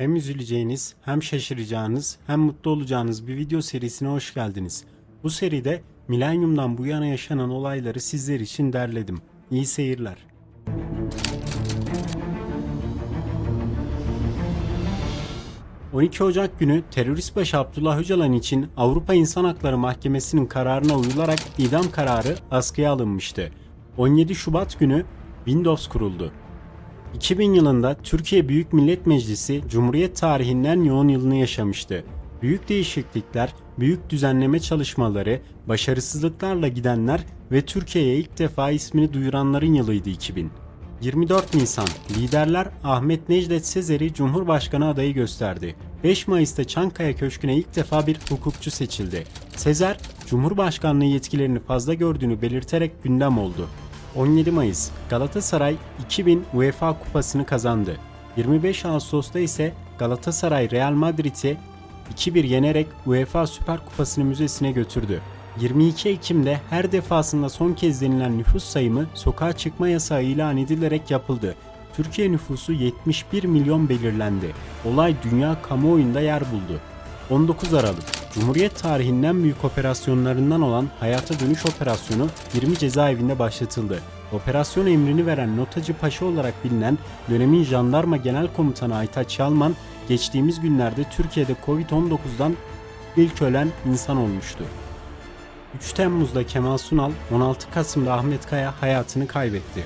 Hem üzüleceğiniz, hem şaşıracağınız, hem mutlu olacağınız bir video serisine hoş geldiniz. Bu seride milenyumdan bu yana yaşanan olayları sizler için derledim. İyi seyirler. ...12 Ocak günü terörist başı Abdullah Öcalan için Avrupa İnsan Hakları Mahkemesi'nin kararına uyularak idam kararı askıya alınmıştı. 17 Şubat günü Windows kuruldu. 2000 yılında Türkiye Büyük Millet Meclisi Cumhuriyet tarihinden yoğun yılını yaşamıştı. Büyük değişiklikler, büyük düzenleme çalışmaları, başarısızlıklarla gidenler ve Türkiye'ye ilk defa ismini duyuranların yılıydı 2000. 24 Nisan, liderler Ahmet Necdet Sezer'i Cumhurbaşkanı adayı gösterdi. 5 Mayıs'ta Çankaya Köşkü'ne ilk defa bir hukukçu seçildi. Sezer, Cumhurbaşkanlığı yetkilerini fazla gördüğünü belirterek gündem oldu. 17 Mayıs, Galatasaray 2000 UEFA Kupası'nı kazandı. 25 Ağustos'ta ise Galatasaray Real Madrid'i 2-1 yenerek UEFA Süper Kupası'nı müzesine götürdü. 22 Ekim'de her defasında son kez denilen nüfus sayımı sokağa çıkma yasağı ilan edilerek yapıldı. Türkiye nüfusu 71 milyon belirlendi. Olay dünya kamuoyunda yer buldu. 19 Aralık Cumhuriyet tarihinden büyük operasyonlarından olan Hayata Dönüş Operasyonu 20 cezaevinde başlatıldı. Operasyon emrini veren Notacı Paşa olarak bilinen dönemin Jandarma Genel Komutanı Aytaç Yalman, geçtiğimiz günlerde Türkiye'de Covid-19'dan ilk ölen insan olmuştu. 3 Temmuz'da Kemal Sunal, 16 Kasım'da Ahmet Kaya hayatını kaybetti.